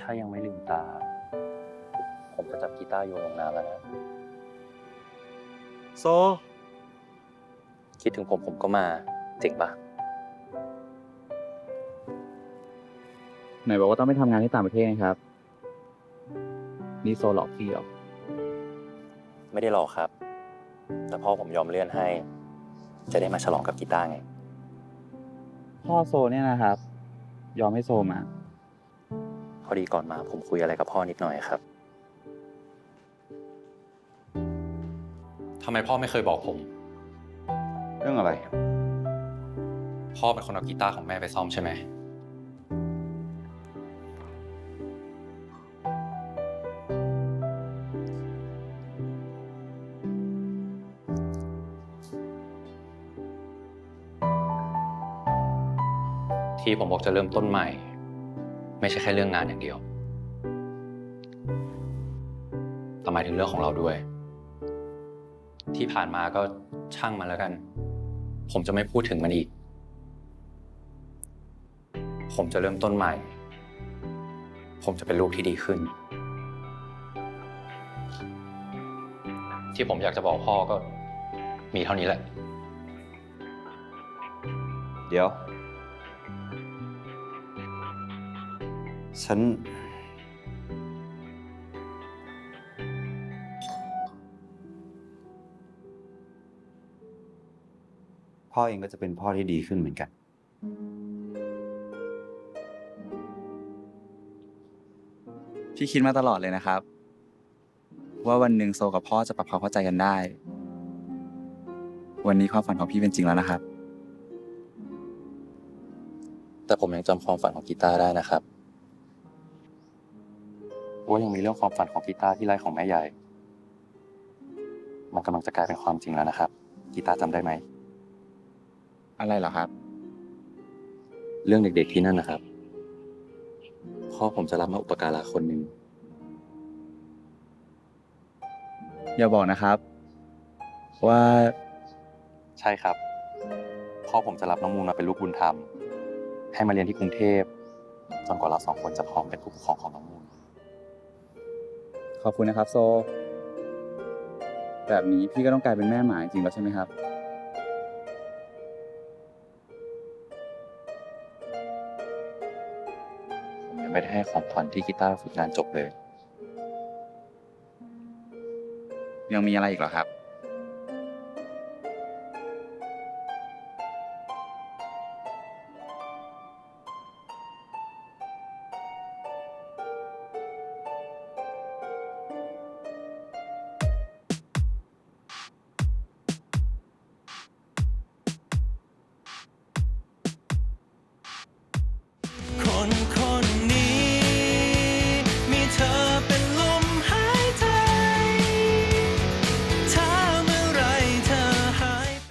ถ้ายังไม่ลืมตา ผมจะจับกีตาร์โยนลงน้ำแล้วนะ โซ คิดถึงผมผมก็มา เจ๋งปะไหนบอกว่าต้องไปทำงานที่ต่างประเทศไงครับ นี่โซหลอกพี่หรอไม่ได้หรอกครับ แต่พ่อผมยอมเลื่อนให้ จะได้มาฉลองกับกีตาร์ไง พ่อโซเนี่ยนะครับ ยอมให้โซมา พอดีก่อนมาผมคุยอะไรกับพ่อนิดหน่อยครับ ทำไมพ่อไม่เคยบอกผม เรื่องอะไร พ่อเป็นคนเอากีตาร์ของแม่ไปซ่อมใช่ไหม ที่ผมบอกจะเริ่มต้นใหม่ ไม่ใช่แค่เรื่องงานอย่างเดียวแต่หมายถึงเรื่องของเราด้วย ที่ผ่านมาก็ช่างมันแล้วกัน ผมจะไม่พูดถึงมันอีก ผมจะเริ่มต้นใหม่ ผมจะเป็นลูกที่ดีขึ้น ที่ผมอยากจะบอกพ่อก็มีเท่านี้แหละ เดี๋ยว ฉัน พ่อเองก็จะเป็นพ่อที่ดีขึ้นเหมือนกัน พี่คิดมาตลอดเลยนะครับ ว่าวันหนึ่งโซกับพ่อจะปรับความเข้าใจกันได้ วันนี้ความฝันของพี่เป็นจริงแล้วนะครับ แต่ผมยังจำความฝันของกีตาร์ได้นะครับ ว่ายังมีเรื่องความฝันของกีตาร์ที่ไร่ของแม่ใหญ่ มันกำลังจะกลายเป็นความจริงแล้วนะครับ กีตาร์จำได้ไหม อะไรเหรอครับ เรื่องเด็กๆที่นั่นนะครับ พ่อผมจะรับมาอุปการะคนหนึ่ง อย่าบอกนะครับ ว่าใช่ครับ พ่อผมจะรับน้องมูลมาเป็นลูกบุญธรรม ให้มาเรียนที่กรุงเทพจนกว่าเราสองคนจะพร้อมเป็นผู้ปกครองของน้องมูลข อบคุณนะครับโซ แบบนี้พี่ก็ต้องกลายเป็นแม่หมาจริงแล้วใช่ไหมครับ ผมยังไม่ได้ให้ของขวัญที่กีตาร์ฝึกงานจบเลย ยังมีอะไรอีกเหรอครับ